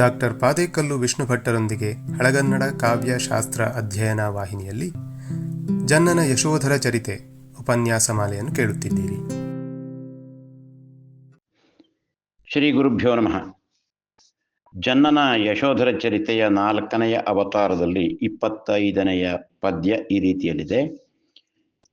Doctor Padekallu Vishnu ಭಟ್ಟರೊಂದಿಗೆ ಹಳಗನ್ನಡ ಕಾವ್ಯ ಶಾಸ್ತ್ರ ಅಧ್ಯಯನ ವಾಹಿನಿಯಲ್ಲಿ ಜನ್ನನ ಯಶೋಧರ ಚರಿತೆ ಉಪನ್ಯಾಸ ಮಾಲೆಯನ್ನು ಕೇಳುತ್ತಿದ್ದೀರಿ. ಶ್ರೀ ಗುರುಭ್ಯೋ ನಮಃ. ಜನ್ನನ ಯಶೋಧರ ಚರಿತೆಯ ನಾಲ್ಕನೆಯ ಅವತಾರದಲ್ಲಿ ಇಪ್ಪತ್ತೈದನೆಯ ಪದ್ಯ ಈ ರೀತಿಯಲ್ಲಿದೆ.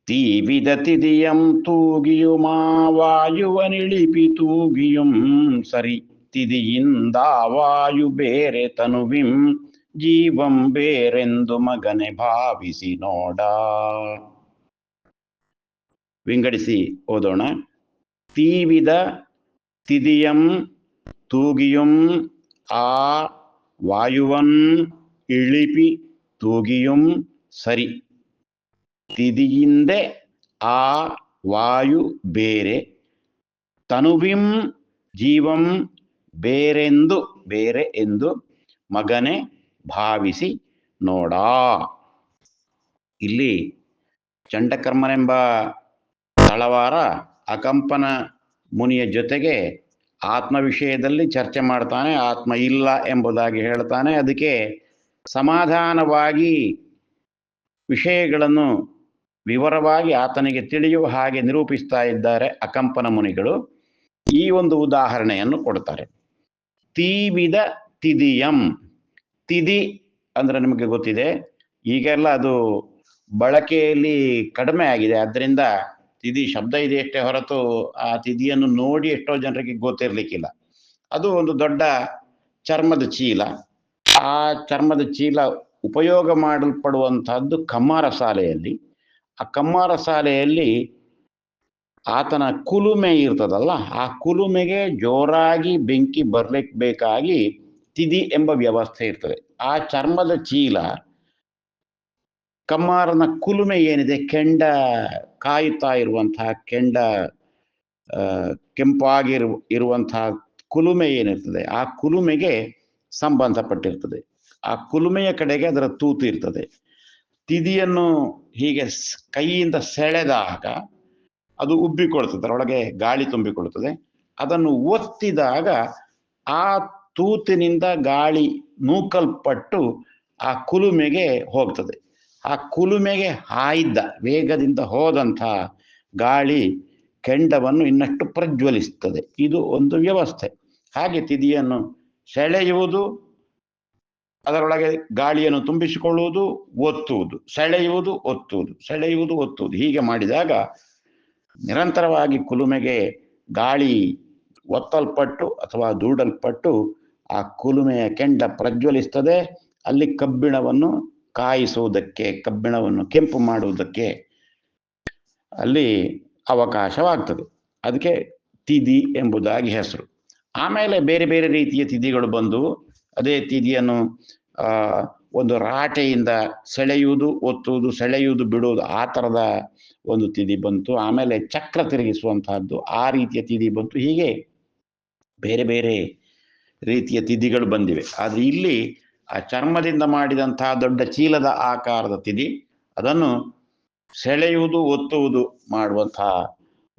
ತೀವಿದತಿದಿಯಂ ತೂಗಿಯು ಮಾವಾಯುವನಿಳಿಪಿ ತೂಗಿಯುಂ ಸರಿ. ತಿದಿಯಿಂದ ವಾಯು ಬೇರೆ ತನುವಿಂ ಜೀವಂ ಬೇರೆಂದು ಮಗನೆ ಭಾವಿಸಿ ನೋಡ ವಿಂಗಡಿಸಿ ಓದೋಣ ತೀವಿದ ತಿದಿಯಂ ತೂಗಿಯುಂ ಆ ವಾಯುವನ್ ಇಳಿಪಿ ತೂಗಿಯುಂ ಸರಿ ತಿದಿಯಿಂದೆ ಆ ವಾಯು ಬೇರೆ ತನುವಿಂ ಜೀವಂ ಬೇರೆಂದು, ಬೇರೆ ಎಂದು ಮಗನೆ ಭಾವಿಸಿ ನೋಡ. ಇಲ್ಲಿ ಚಂಡಕರ್ಮನೆಂಬ ತಳವಾರ ಅಕಂಪನ ಮುನಿಯ ಜೊತೆಗೆ ಆತ್ಮ ವಿಷಯದಲ್ಲಿ ಚರ್ಚೆ ಮಾಡ್ತಾನೆ, ಆತ್ಮ ಇಲ್ಲ ಎಂಬುದಾಗಿ ಹೇಳ್ತಾನೆ. ಅದಕ್ಕೆ ಸಮಾಧಾನವಾಗಿ ವಿಷಯಗಳನ್ನು ವಿವರವಾಗಿ ಆತನಿಗೆ ತಿಳಿಯುವ ಹಾಗೆ ನಿರೂಪಿಸ್ತಾ ಇದ್ದಾರೆ ಅಕಂಪನ ಮುನಿಗಳು. ಈ ಒಂದು ಉದಾಹರಣೆಯನ್ನು ಕೊಡ್ತಾರೆ. ತೀವಿದ ತಿದಿಯಂ. ತಿದಿ ಅಂದ್ರೆ ನಿಮಗೆ ಗೊತ್ತಿದೆ. ಈಗೆಲ್ಲ ಅದು ಬಳಕೆಯಲ್ಲಿ ಕಡಿಮೆ ಆಗಿದೆ. ಅದರಿಂದ ತಿದಿ ಶಬ್ದ ಇದೆ ಅಷ್ಟೇ ಹೊರತು ಆ ತಿದಿಯನ್ನು ನೋಡಿ ಎಷ್ಟೋ ಜನರಿಗೆ ಗೊತ್ತಿರಲಿಕ್ಕಿಲ್ಲ. ಅದು ಒಂದು ದೊಡ್ಡ ಚರ್ಮದ ಚೀಲ. ಆ ಚರ್ಮದ ಚೀಲ ಉಪಯೋಗ ಮಾಡಲ್ಪಡುವಂತಹದ್ದು ಕಮ್ಮಾರ ಶಾಲೆಯಲ್ಲಿ. ಆ ಕಮ್ಮಾರ ಶಾಲೆಯಲ್ಲಿ ಆತನ ಕುಲುಮೆ ಇರ್ತದಲ್ಲ, ಆ ಕುಲುಮೆಗೆ ಜೋರಾಗಿ ಬೆಂಕಿ ಬರ್ಲಿಕ್ಕೆ ಬೇಕಾಗಿ ತಿದಿ ಎಂಬ ವ್ಯವಸ್ಥೆ ಇರ್ತದೆ. ಆ ಚರ್ಮದ ಚೀಲ, ಕಮ್ಮಾರನ ಕುಲುಮೆ ಏನಿದೆ? ಕೆಂಡ ಕಾಯುತ್ತಾ ಇರುವಂತಹ ಕೆಂಡ ಕೆಂಪಾಗಿರು ಇರುವಂತಹ ಕುಲುಮೆ ಏನಿರ್ತದೆ? ಆ ಕುಲುಮೆಗೆ ಸಂಬಂಧಪಟ್ಟಿರ್ತದೆ. ಆ ಕುಲುಮೆಯ ಕಡೆಗೆ ಅದರ ತೂತು ಇರ್ತದೆ. ತಿದಿಯನ್ನು ಹೀಗೆ ಕೈಯಿಂದ ಸೆಳೆದಾಗ ಅದು ಉಬ್ಬಿಕೊಳ್ತದೆ ಅದರೊಳಗೆ ಗಾಳಿ ತುಂಬಿಕೊಳ್ತದೆ ಅದನ್ನು ಒತ್ತಿದಾಗ ಆ ತೂತಿನಿಂದ ಗಾಳಿ ನೂಕಲ್ಪಟ್ಟು ಆ ಕುಲುಮೆಗೆ ಹೋಗ್ತದೆ. ಆ ಕುಲುಮೆಗೆ ಹಾಯ್ದ, ವೇಗದಿಂದ ಹೋದಂತಹ ಗಾಳಿ ಕೆಂಡವನ್ನು ಇನ್ನಷ್ಟು ಪ್ರಜ್ವಲಿಸ್ತದೆ ಇದು ಒಂದು ವ್ಯವಸ್ಥೆ. ಹಾಗೆ ತಿದಿಯನ್ನು ಸೆಳೆಯುವುದು, ಅದರೊಳಗೆ ಗಾಳಿಯನ್ನು ತುಂಬಿಸಿಕೊಳ್ಳುವುದು, ಒತ್ತುವುದು. ಸೆಳೆಯುವುದು ಒತ್ತುವುದು. ಸೆಳೆಯುವುದು, ಒತ್ತುವುದು. ಹೀಗೆ ಮಾಡಿದಾಗ ನಿರಂತರವಾಗಿ ಕುಲುಮೆಗೆ ಗಾಳಿ ಒತ್ತಲ್ಪಟ್ಟು ಅಥವಾ ದೂಡಲ್ಪಟ್ಟು ಆ ಕುಲುಮೆಯ ಕೆಂಡ ಪ್ರಜ್ವಲಿಸ್ತದೆ. ಅಲ್ಲಿ ಕಬ್ಬಿಣವನ್ನು ಕಾಯಿಸುವುದಕ್ಕೆ, ಕಬ್ಬಿಣವನ್ನು ಕೆಂಪು ಮಾಡುವುದಕ್ಕೆ ಅಲ್ಲಿ ಅವಕಾಶವಾಗ್ತದೆ. ಅದಕ್ಕೆ ತಿದಿ ಎಂಬುದಾಗಿ ಹೆಸರು. ಆಮೇಲೆ ಬೇರೆ ಬೇರೆ ರೀತಿಯ ತಿದಿಗಳು ಬಂದು ಅದೇ ತಿದಿಯನ್ನು ಒಂದು ರಾಟೆಯಿಂದ ಸೆಳೆಯುವುದು, ಒತ್ತುವುದು, ಸೆಳೆಯುವುದು, ಬಿಡುವುದು ಆ ಥರದ ಒಂದು ತಿದಿ ಬಂತು. ಆಮೇಲೆ ಚಕ್ರ ತಿರುಗಿಸುವಂತಹದ್ದು ಆ ರೀತಿಯ ತಿದಿ ಬಂತು. ಹೀಗೆ ಬೇರೆ ಬೇರೆ ರೀತಿಯ ತಿದಿಗಳು ಬಂದಿವೆ. ಆದರೆ ಇಲ್ಲಿ ಆ ಚರ್ಮದಿಂದ ಮಾಡಿದಂತಹ ದೊಡ್ಡ ಚೀಲದ ಆಕಾರದ ತಿದಿ ಅದನ್ನು ಸೆಳೆಯುವುದು, ಒತ್ತುವುದು ಮಾಡುವಂತಹ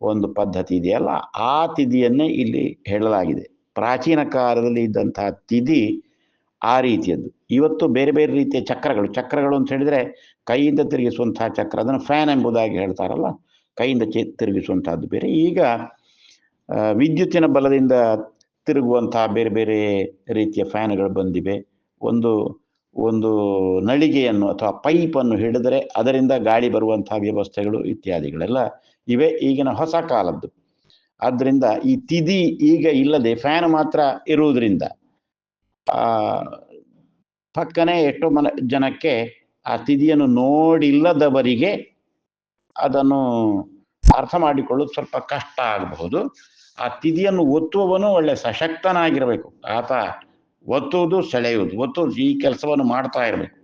ಒಂದು ಪದ್ಧತಿ ಇದೆಯಲ್ಲ, ಆ ತಿದಿಯನ್ನೇ ಇಲ್ಲಿ ಹೇಳಲಾಗಿದೆ. ಪ್ರಾಚೀನ ಕಾಲದಲ್ಲಿ ಇದ್ದಂತಹ ತಿದಿ ಆ ರೀತಿಯದ್ದು. ಇವತ್ತು ಬೇರೆ ಬೇರೆ ರೀತಿಯ ಚಕ್ರಗಳು ಚಕ್ರಗಳು ಅಂತ ಹೇಳಿದರೆ ಕೈಯಿಂದ ತಿರುಗಿಸುವಂತಹ ಚಕ್ರ, ಅದನ್ನು ಫ್ಯಾನ್ ಎಂಬುದಾಗಿ ಹೇಳ್ತಾರಲ್ಲ, ಕೈಯಿಂದ ಚೇ, ತಿರುಗಿಸುವಂತಹದ್ದು ಬೇರೆ. ಈಗ ವಿದ್ಯುತ್ತಿನ ಬಲದಿಂದ ತಿರುಗುವಂತಹ ಬೇರೆ ಬೇರೆ ರೀತಿಯ ಫ್ಯಾನ್ಗಳು ಬಂದಿವೆ. ಒಂದು ಒಂದು ನಳಿಗೆಯನ್ನು ಅಥವಾ ಪೈಪನ್ನು ಹಿಡಿದರೆ ಅದರಿಂದ ಗಾಳಿ ಬರುವಂತಹ ವ್ಯವಸ್ಥೆಗಳು ಇತ್ಯಾದಿಗಳೆಲ್ಲ ಇವೆ. ಈಗಿನ ಹೊಸ ಕಾಲದ್ದು. ಆದ್ದರಿಂದ ಈ ತಿದಿ ಈಗ ಇಲ್ಲದೆ ಫ್ಯಾನ್ ಮಾತ್ರ ಇರುವುದರಿಂದ ಪಕ್ಕನೆ ಎಷ್ಟೋ ಮನ, ಜನಕ್ಕೆ ಆ ತಿದಿಯನ್ನು ನೋಡಿಲ್ಲದವರಿಗೆ ಅದನ್ನು ಅರ್ಥ ಮಾಡಿಕೊಳ್ಳೋದು ಸ್ವಲ್ಪ ಕಷ್ಟ ಆಗಬಹುದು. ಆ ತಿದಿಯನ್ನು ಒತ್ತುವವನು ಒಳ್ಳೆ ಸಶಕ್ತನಾಗಿರಬೇಕು. ಆತ ಒತ್ತುವುದು ಸೆಳೆಯುವುದು, ಒತ್ತುವುದು ಈ ಕೆಲಸವನ್ನು ಮಾಡ್ತಾ ಇರಬೇಕು.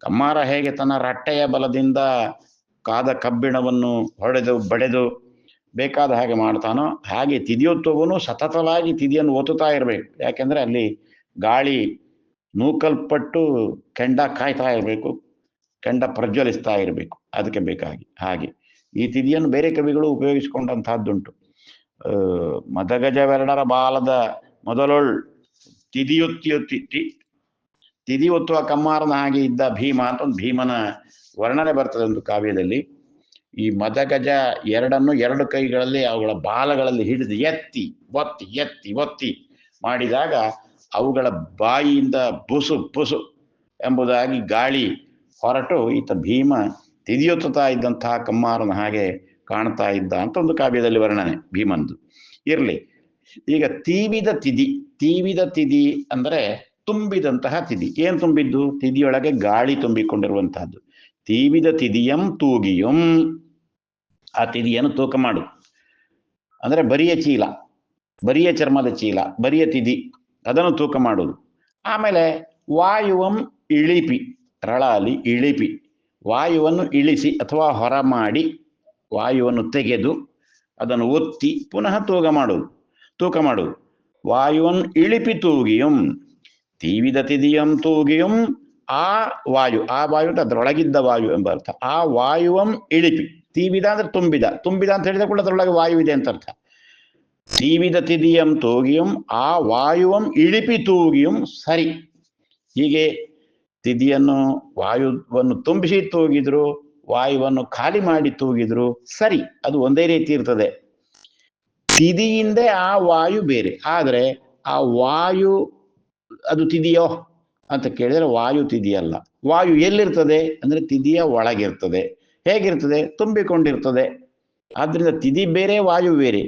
ಕಮ್ಮಾರ ಹೇಗೆ ತನ್ನ ರಟ್ಟೆಯ ಬಲದಿಂದ ಕಾದ ಕಬ್ಬಿಣವನ್ನು ಹೊಡೆದು, ಬಡೆದು ಬೇಕಾದ ಹಾಗೆ ಮಾಡ್ತಾನೋ ಹಾಗೆ ತಿದಿಯೊತ್ತುವನು ಸತತವಾಗಿ ತಿದಿಯನ್ನು ಒತ್ತುತ್ತಾ ಇರಬೇಕು. ಯಾಕೆಂದ್ರೆ ಅಲ್ಲಿ ಗಾಳಿ ನೂಕಲ್ಪಟ್ಟು ಕೆಂಡ ಕಾಯ್ತಾ ಇರಬೇಕು, ಕೆಂಡ ಪ್ರಜ್ವಲಿಸ್ತಾ ಇರಬೇಕು. ಅದಕ್ಕೆ ಬೇಕಾಗಿ. ಹಾಗೆ. ಈ ತಿದಿಯನ್ನು ಬೇರೆ ಕವಿಗಳು ಉಪಯೋಗಿಸಿಕೊಂಡಂತಹದ್ದುಂಟು ಮದಗಜವೆರಡರ ಬಾಲದ ಮೊದಲೊಳ್ ತಿದಿಯುತ್ತಿಯುತ್ತಿ ತಿದಿ ಒತ್ತುವ ಕಮ್ಮಾರನ ಹಾಗೆ ಇದ್ದ ಭೀಮ ಅಂತ ಒಂದು ಭೀಮನ ವರ್ಣನೆ ಬರ್ತದೆ ಒಂದು ಕಾವ್ಯದಲ್ಲಿ. ಈ ಮದಗಜ ಎರಡನ್ನು ಎರಡು ಕೈಗಳಲ್ಲಿ ಅವುಗಳ ಬಾಲಗಳಲ್ಲಿ ಹಿಡಿದು ಎತ್ತಿ, ಒತ್ತಿ ಎತ್ತಿ, ಒತ್ತಿ ಮಾಡಿದಾಗ ಅವುಗಳ ಬಾಯಿಯಿಂದ ಬುಸು ಬುಸು ಎಂಬುದಾಗಿ ಗಾಳಿ ಹೊರಟು, ಈತ ಭೀಮ ತಿದಿಯುತ್ತಾ ಇದ್ದಂತಹ ಕಮ್ಮಾರನ ಹಾಗೆ ಕಾಣ್ತಾ ಇದ್ದ ಅಂತ ಒಂದು ಕಾವ್ಯದಲ್ಲಿ ವರ್ಣನೆ ಭೀಮಂದು. ಇರಲಿ, ಈಗ ತೀವಿದ ತಿದಿ ತೀವಿದ ತಿದಿ ಅಂದರೆ ತುಂಬಿದಂತಹ ತಿದಿ. ಏನ್ ತುಂಬಿದ್ದು? ತಿದಿಯೊಳಗೆ ಗಾಳಿ ತುಂಬಿಕೊಂಡಿರುವಂತಹದ್ದು. ತೀವಿದ ತಿದಿಯಂ ತೂಗಿಯಂ. ಆ ತಿದಿಯನ್ನು ತೂಕ ಮಾಡು. ಅಂದ್ರೆ ಬರಿಯ ಚೀಲ, ಬರಿಯ ಚರ್ಮದ ಚೀಲ, ಬರಿಯ ತಿದಿ. ಅದನ್ನು ತೂಕ ಮಾಡುವುದು ಆಮೇಲೆ ವಾಯುವಂ ಇಳಿಪಿ, ರಳಾಲಿ ಇಳಿಪಿ. ವಾಯುವನ್ನು ಇಳಿಸಿ ಅಥವಾ ಹೊರ ಮಾಡಿ ವಾಯುವನ್ನು ತೆಗೆದು ಅದನ್ನು ಒತ್ತಿ ಪುನಃ ತೂಗ ಮಾಡುವುದು ತೂಕ ಮಾಡುವುದು ವಾಯುವನ್ನು ಇಳಿಪಿ ತೂಗಿಯಂ, ತೀವಿದ ತಿದಿಯಂ ತೂಗಿಯಂ, ಆ ವಾಯು ಆ ವಾಯು ಅಂತ ಅದರೊಳಗಿದ್ದ ವಾಯು ಎಂಬ ಅರ್ಥ. ಆ ವಾಯುವಂ ಇಳಿಪಿ, ತೀವಿದ ಅಂದ್ರೆ ತುಂಬಿದ. ತುಂಬಿದ ಅಂತ ಹೇಳಿದ ಕೂಡ ಅದರೊಳಗೆ ವಾಯು ಇದೆ ಅಂತ ಅರ್ಥ. ತೀವಿದ ತಿದಿಯಂ ತೂಗಿಯಂ, ಆ ವಾಯುವಂ ಇಳಿಪಿ ತೂಗಿಯಂ, ಸರಿ. ಹೀಗೆ ತಿದಿಯನ್ನು ವಾಯುವನ್ನು ತುಂಬಿಸಿ ತೂಗಿದ್ರು, ವಾಯುವನ್ನು ಖಾಲಿ ಮಾಡಿ ತೂಗಿದ್ರು, ಸರಿ. ಅದು ಒಂದೇ ರೀತಿ ಇರ್ತದೆ. ತಿದಿಯಿಂದ ಆ ವಾಯು ಬೇರೆ. ಆದರೆ ಆ ವಾಯು, ಅದು ತಿದಿಯೋ ಅಂತ ಕೇಳಿದ್ರೆ ವಾಯು ತಿದಿಯಲ್ಲ ವಾಯು ಎಲ್ಲಿರ್ತದೆ? ಅಂದ್ರೆ ತಿದಿಯ ಒಳಗಿರ್ತದೆ. ಹೇಗಿರ್ತದೆ? ತುಂಬಿಕೊಂಡಿರ್ತದೆ. ಆದ್ದರಿಂದ ತಿದಿ ಬೇರೆ, ವಾಯು ಬೇರೆ.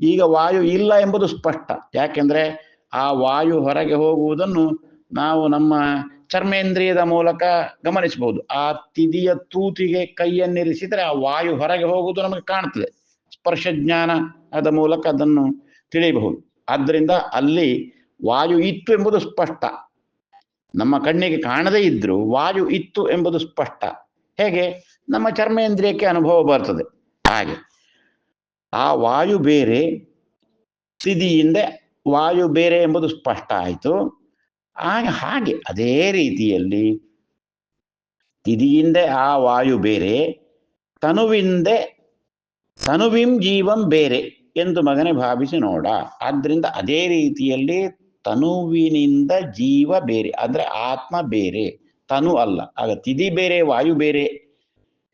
ಈಗ ವಾಯು ಇಲ್ಲ ಎಂಬುದು ಸ್ಪಷ್ಟ. ಯಾಕೆಂದ್ರೆ ಆ ವಾಯು ಹೊರಗೆ ಹೋಗುವುದನ್ನು ನಾವು ನಮ್ಮ ಚರ್ಮೇಂದ್ರಿಯದ ಮೂಲಕ ಗಮನಿಸಬಹುದು. ಆ ತಿದಿಯ ತೂತಿಗೆ ಕೈಯನ್ನಿರಿಸಿದರೆ ಆ ವಾಯು ಹೊರಗೆ ಹೋಗುವುದು ನಮಗೆ ಕಾಣ್ತದೆ ಸ್ಪರ್ಶ ಜ್ಞಾನ ಅದ ಮೂಲಕ ಅದನ್ನು ತಿಳಿಯಬಹುದು. ಆದ್ದರಿಂದ ಅಲ್ಲಿ ವಾಯು ಇತ್ತು ಎಂಬುದು ಸ್ಪಷ್ಟ. ನಮ್ಮ ಕಣ್ಣಿಗೆ ಕಾಣದೇ ಇದ್ದರೂ ವಾಯು ಇತ್ತು ಎಂಬುದು ಸ್ಪಷ್ಟ. ಹೇಗೆ? ನಮ್ಮ ಚರ್ಮೇಂದ್ರಿಯಕ್ಕೆ ಅನುಭವ ಬರ್ತದೆ. ಹಾಗೆ. ಆ ವಾಯು ಬೇರೆ ತಿದಿಯಿಂದ ವಾಯು ಬೇರೆ ಎಂಬುದು ಸ್ಪಷ್ಟ ಆಯಿತು. ಆಗ ಹಾಗೆ ಅದೇ ರೀತಿಯಲ್ಲಿ ತಿದಿಯಿಂದ ಆ ವಾಯು ಬೇರೆ, ತನುವಿಂದೆ ತನುವಿಂ ಜೀವಂ ಬೇರೆ ಎಂದು ಮಗನೇ ಭಾವಿಸಿ ನೋಡ. ಆದ್ರಿಂದ ಅದೇ ರೀತಿಯಲ್ಲಿ ತನುವಿನಿಂದ ಜೀವ ಬೇರೆ, ಅಂದ್ರೆ ಆತ್ಮ ಬೇರೆ, ತನು ಅಲ್ಲ. ಆಗ ತಿದಿ ಬೇರೆ, ವಾಯು ಬೇರೆ,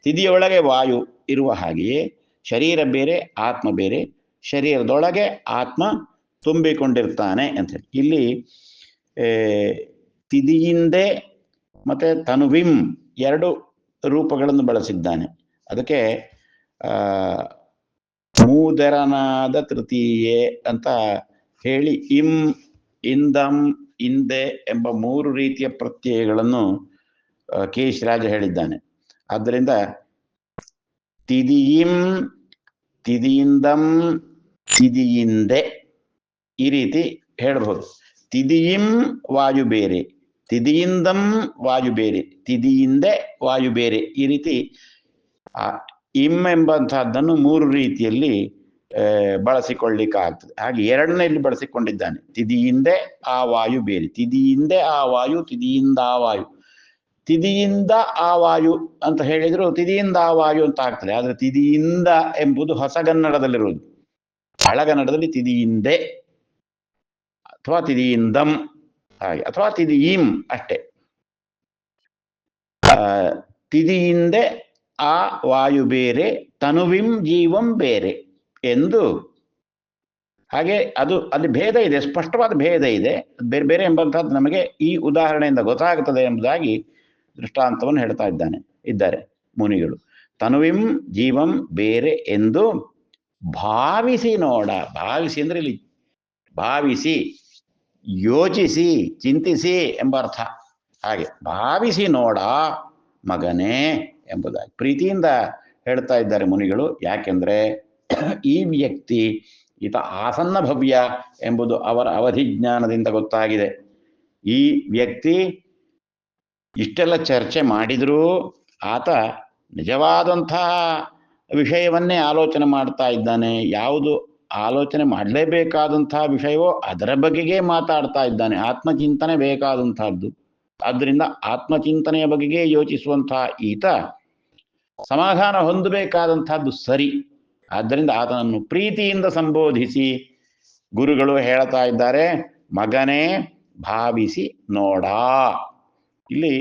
ತಿದಿಯೊಳಗೆ ವಾಯು ಇರುವ ಹಾಗೆಯೇ ಶರೀರ ಬೇರೆ, ಆತ್ಮ ಬೇರೆ. ಶರೀರದೊಳಗೆ ಆತ್ಮ ತುಂಬಿಕೊಂಡಿರ್ತಾನೆ ಅಂತ ಹೇಳಿ. ಇಲ್ಲಿ ತಿದಿಯಿಂದೆ ಮತ್ತೆ ತನುವಿಂ ಎರಡು ರೂಪಗಳನ್ನು ಬಳಸಿದ್ದಾನೆ. ಅದಕ್ಕೆ ಮೂದರನಾದ ತೃತೀಯೆ ಅಂತ ಹೇಳಿ, ಇಂ, ಇಂದಂ, ಇಂದೆ ಎಂಬ ಮೂರು ರೀತಿಯ ಪ್ರತ್ಯಯಗಳನ್ನು ಕೆ ಎಸ್ ರಾಜ ಹೇಳಿದ್ದಾನೆ. ಆದ್ದರಿಂದ ತಿದಿಯಿಂ ತಿದಿಯಿಂದಂ ತಿದಿಯಿಂದೆ ಈ ರೀತಿ ಹೇಳಬಹುದು ತಿದಿಯಿಂ ವಾಯು ಬೇರೆ ತಿದಿಯಿಂದಂ ವಾಯು ಬೇರೆ ತಿದಿಯಿಂದೆ ವಾಯು ಬೇರೆ ಈ ರೀತಿ ಆ ಇಂ ಎಂಬಂತಹದ್ದನ್ನು ಮೂರು ರೀತಿಯಲ್ಲಿ ಬಳಸಿಕೊಳ್ಳಿಕ್ಕಾಗ್ತದೆ. ಹಾಗೆ ಎರಡನೇ ಇಲ್ಲಿ ಬಳಸಿಕೊಂಡಿದ್ದಾನೆ. ತಿದಿಯಿಂದೆ ಆ ವಾಯು ಬೇರೆ ತಿದಿಯಿಂದೆ ಆ ವಾಯು, ತಿದಿಯಿಂದ ಆ ವಾಯು. ತಿದಿಯಿಂದ ಆ ವಾಯು ಅಂತ ಹೇಳಿದ್ರು, ತಿದಿಯಿಂದ ಆ ವಾಯು ಅಂತ ಆಗ್ತದೆ. ಆದ್ರೆ ತಿದಿಯಿಂದ ಎಂಬುದು ಹೊಸಗನ್ನಡದಲ್ಲಿರುವುದು ಹಳಗನ್ನಡದಲ್ಲಿ ತಿದಿಯಿಂದೆ ಅಥವಾ ತಿದಿಯಿಂದಂ ಹಾಗೆ, ಅಥವಾ ತಿದಿಯಿಂ ಅಷ್ಟೇ. ತಿದಿಯಿಂದೆ ಆ ವಾಯು ಬೇರೆ, ತನುವಿಂ ಜೀವಂ ಬೇರೆ ಎಂದು. ಹಾಗೆ ಅದು, ಅಲ್ಲಿ ಭೇದ ಇದೆ, ಸ್ಪಷ್ಟವಾದ ಭೇದ ಇದೆ. ಬೇರೆ ಬೇರೆ ಎಂಬಂತಹದ್ದು ನಮಗೆ ಈ ಉದಾಹರಣೆಯಿಂದ ಗೊತ್ತಾಗುತ್ತದೆ ಎಂಬುದಾಗಿ ದೃಷ್ಟಾಂತವನ್ನು ಹೇಳ್ತಾ ಇದ್ದಾನೆ, ಇದ್ದಾರೆ ಮುನಿಗಳು. ತನುವಿಂ ಜೀವಂ ಬೇರೆ ಎಂದು ಭಾವಿಸಿ ನೋಡ, ಭಾವಿಸಿ ಅಂದ್ರೆ ಇಲ್ಲಿ ಭಾವಿಸಿ, ಯೋಚಿಸಿ, ಚಿಂತಿಸಿ ಎಂಬ ಅರ್ಥ. ಹಾಗೆ ಭಾವಿಸಿ ನೋಡ ಮಗನೇ ಎಂಬುದಾಗಿ ಪ್ರೀತಿಯಿಂದ ಹೇಳ್ತಾ ಇದ್ದಾರೆ ಮುನಿಗಳು. ಯಾಕೆಂದ್ರೆ ಈ ವ್ಯಕ್ತಿ ಈತ ಆಸನ್ನ ಭವ್ಯ ಎಂಬುದು ಅವರ ಅವಧಿ ಜ್ಞಾನದಿಂದ ಗೊತ್ತಾಗಿದೆ. ಈ ವ್ಯಕ್ತಿ ಇಷ್ಟೆಲ್ಲ ಚರ್ಚೆ ಮಾಡಿದರೂ ಆತ ನಿಜವಾದಂತಹ ವಿಷಯವನ್ನೇ ಆಲೋಚನೆ ಮಾಡ್ತಾ ಇದ್ದಾನೆ. ಯಾವುದು ಆಲೋಚನೆ ಮಾಡಲೇಬೇಕಾದಂತಹ ವಿಷಯವೋ ಅದರ ಬಗೆಗೆ ಮಾತಾಡ್ತಾ ಇದ್ದಾನೆ. ಆತ್ಮಚಿಂತನೆ ಬೇಕಾದಂಥದ್ದು. ಆದ್ದರಿಂದ ಆತ್ಮಚಿಂತನೆಯ ಬಗೆಗೆ ಯೋಚಿಸುವಂತಹ ಈತ ಸಮಾಧಾನ ಹೊಂದಬೇಕಾದಂತಹದ್ದು ಸರಿ. ಆದ್ದರಿಂದ ಆತನನ್ನು ಪ್ರೀತಿಯಿಂದ ಸಂಬೋಧಿಸಿ ಗುರುಗಳು ಹೇಳ್ತಾ ಇದ್ದಾರೆ, ಮಗನೇ, ಭಾವಿಸಿ ನೋಡ. ಇಲ್ಲಿ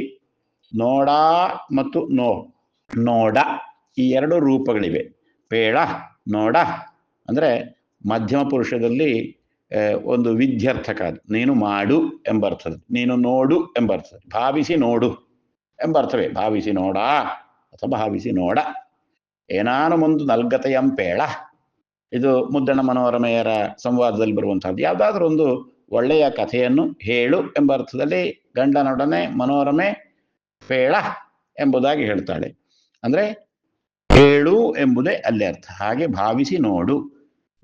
ನೋಡ ಮತ್ತು ನೋ. ನೋಡ ಈ ಎರಡು ರೂಪಗಳಿವೆ. ಪೇಳ, ನೋಡ ಅಂದರೆ ಮಧ್ಯಮ ಪುರುಷದಲ್ಲಿ ಒಂದು ವಿದ್ಯರ್ಥಕ. ನೀನು ಮಾಡು ಎಂಬ ಅರ್ಥದಲ್ಲಿ ನೀನು ನೋಡು ಎಂಬ ಅರ್ಥದಲ್ಲಿ ಭಾವಿಸಿ ನೋಡು ಎಂಬರ್ಥವೇ. ಭಾವಿಸಿ ನೋಡ ಅಥವಾ ಭಾವಿಸಿ ನೋಡ. ಏನಾನು ಒಂದು ನಲ್ಗತೆಯಂ ಪೇಳ. ಇದು ಮುದ್ದಣ ಮನೋರಮೆಯರ ಸಂವಾದದಲ್ಲಿ ಬರುವಂತಹದ್ದು ಯಾವುದಾದ್ರೂ ಒಂದು ಒಳ್ಳೆಯ ಕಥೆಯನ್ನು ಹೇಳು ಎಂಬ ಅರ್ಥದಲ್ಲಿ ಗಂಡನೊಡನೆ ಮನೋರಮೆ ಪೇಳ ಎಂಬುದಾಗಿ ಹೇಳ್ತಾಳೆ. ಅಂದ್ರೆ ಹೇಳು ಎಂಬುದೇ ಅಲ್ಲಿ ಅರ್ಥ. ಹಾಗೆ ಭಾವಿಸಿ ನೋಡು,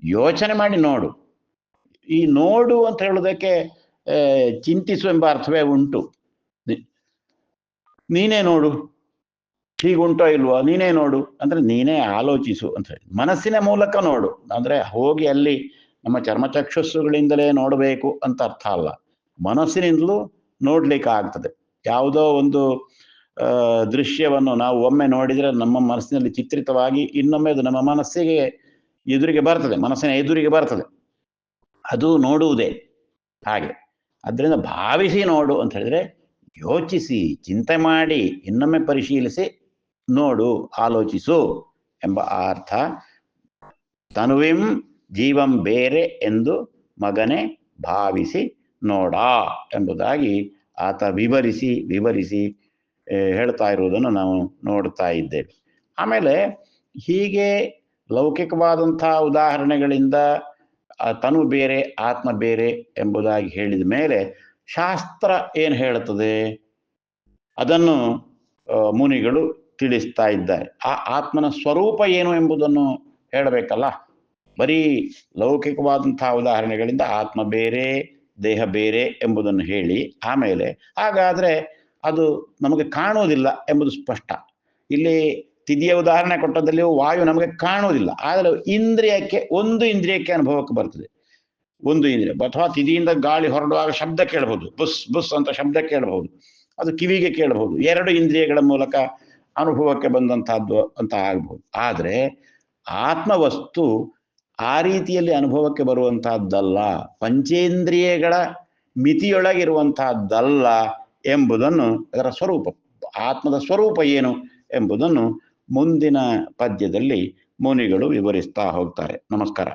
ಯೋಚನೆ ಮಾಡಿ ನೋಡು. ಈ ನೋಡು ಅಂತ ಹೇಳೋದಕ್ಕೆ ಚಿಂತಿಸು ಎಂಬ ಅರ್ಥವೇ ಉಂಟು. ನೀನೇ ನೋಡು. ಹೀಗುಂಟೋ ಇಲ್ವೋ, ನೀನೇ ನೋಡು. ಅಂದ್ರೆ ನೀನೇ ಆಲೋಚಿಸು ಅಂತ ಹೇಳಿ. ಮನಸ್ಸಿನ ಮೂಲಕ ನೋಡು. ಅಂದ್ರೆ ಹೋಗಿ ಅಲ್ಲಿ ನಮ್ಮ ಚರ್ಮಚಕ್ಷುಸ್ಸುಗಳಿಂದಲೇ ನೋಡಬೇಕು ಅಂತ ಅರ್ಥ ಅಲ್ಲ. ಮನಸ್ಸಿನಿಂದಲೂ ನೋಡ್ಲಿಕ್ಕೆ ಆಗ್ತದೆ ಯಾವುದೋ ಒಂದು ದೃಶ್ಯವನ್ನು ನಾವು ಒಮ್ಮೆ ನೋಡಿದರೆ ನಮ್ಮ ಮನಸ್ಸಿನಲ್ಲಿ ಚಿತ್ರಿತವಾಗಿ ಇನ್ನೊಮ್ಮೆ ಅದು ನಮ್ಮ ಮನಸ್ಸಿಗೆ ಎದುರಿಗೆ ಬರ್ತದೆ, ಮನಸ್ಸಿನ ಎದುರಿಗೆ ಬರ್ತದೆ. ಅದು ನೋಡುವುದೇ ಹಾಗೆ. ಅದರಿಂದ ಭಾವಿಸಿ ನೋಡು ಅಂತ ಹೇಳಿದ್ರೆ ಯೋಚಿಸಿ, ಚಿಂತೆ ಮಾಡಿ, ಇನ್ನೊಮ್ಮೆ ಪರಿಶೀಲಿಸಿ ನೋಡು, ಆಲೋಚಿಸು ಎಂಬ ಅರ್ಥ. ತನುವಿಂ ಜೀವಂ ಬೇರೆ ಎಂದು ಮಗನೇ ಭಾವಿಸಿ ನೋಡ ಎಂಬುದಾಗಿ ಆತ ವಿವರಿಸಿ ವಿವರಿಸಿ ಹೇಳ್ತಾ ಇರುವುದನ್ನು ನಾವು ನೋಡ್ತಾ ಇದ್ದೇವೆ. ಆಮೇಲೆ ಹೀಗೆ ಲೌಕಿಕವಾದಂಥ ಉದಾಹರಣೆಗಳಿಂದ ತನು ಬೇರೆ, ಆತ್ಮ ಬೇರೆ ಎಂಬುದಾಗಿ ಹೇಳಿದ ಮೇಲೆ ಶಾಸ್ತ್ರ ಏನು ಹೇಳುತ್ತದೆ? ಅದನ್ನು ಮುನಿಗಳು ತಿಳಿಸ್ತಾ ಇದ್ದಾರೆ. ಆ ಆತ್ಮನ ಸ್ವರೂಪ ಏನು ಎಂಬುದನ್ನು ಹೇಳಬೇಕಲ್ಲ? ಬರೀ ಲೌಕಿಕವಾದಂತಹ ಉದಾಹರಣೆಗಳಿಂದ ಆತ್ಮ ಬೇರೆ, ದೇಹ ಬೇರೆ ಎಂಬುದನ್ನು ಹೇಳಿ ಆಮೇಲೆ ಹಾಗಾದ್ರೆ ಅದು ನಮಗೆ ಕಾಣುವುದಿಲ್ಲ ಎಂಬುದು ಸ್ಪಷ್ಟ. ಇಲ್ಲಿ ತಿದಿಯ ಉದಾಹರಣೆ ಕೊಟ್ಟದಲ್ಲಿ ವಾಯು ನಮಗೆ ಕಾಣುವುದಿಲ್ಲ. ಆದರೆ ಇಂದ್ರಿಯಕ್ಕೆ, ಒಂದು ಇಂದ್ರಿಯಕ್ಕೆ ಅನುಭವಕ್ಕೆ ಬರ್ತದೆ. ಒಂದು ಇಂದ್ರಿಯ, ಅಥವಾ ತಿದಿಯಿಂದ ಗಾಳಿ ಹೊರಡುವಾಗ ಶಬ್ದ ಕೇಳಬಹುದು. ಬುಸ್ ಬುಸ್ ಅಂತ ಶಬ್ದ ಕೇಳಬಹುದು. ಅದು ಕಿವಿಗೆ ಕೇಳಬಹುದು. ಎರಡು ಇಂದ್ರಿಯಗಳ ಮೂಲಕ ಅನುಭವಕ್ಕೆ ಬಂದಂತಹದ್ದು ಅಂತ ಆಗಬಹುದು. ಆದರೆ ಆತ್ಮವಸ್ತು ಆ ರೀತಿಯಲ್ಲಿ ಅನುಭವಕ್ಕೆ ಬರುವಂತಹದ್ದಲ್ಲ, ಪಂಚೇಂದ್ರಿಯಗಳ ಮಿತಿಯೊಳಗಿರುವಂತಹದ್ದಲ್ಲ ಎಂಬುದನ್ನು ಅದರ ಸ್ವರೂಪ, ಆತ್ಮದ ಸ್ವರೂಪ ಏನು ಎಂಬುದನ್ನು ಮುಂದಿನ ಪದ್ಯದಲ್ಲಿ ಮುನಿಗಳು ವಿವರಿಸ್ತಾ ಹೋಗ್ತಾರೆ. ನಮಸ್ಕಾರ.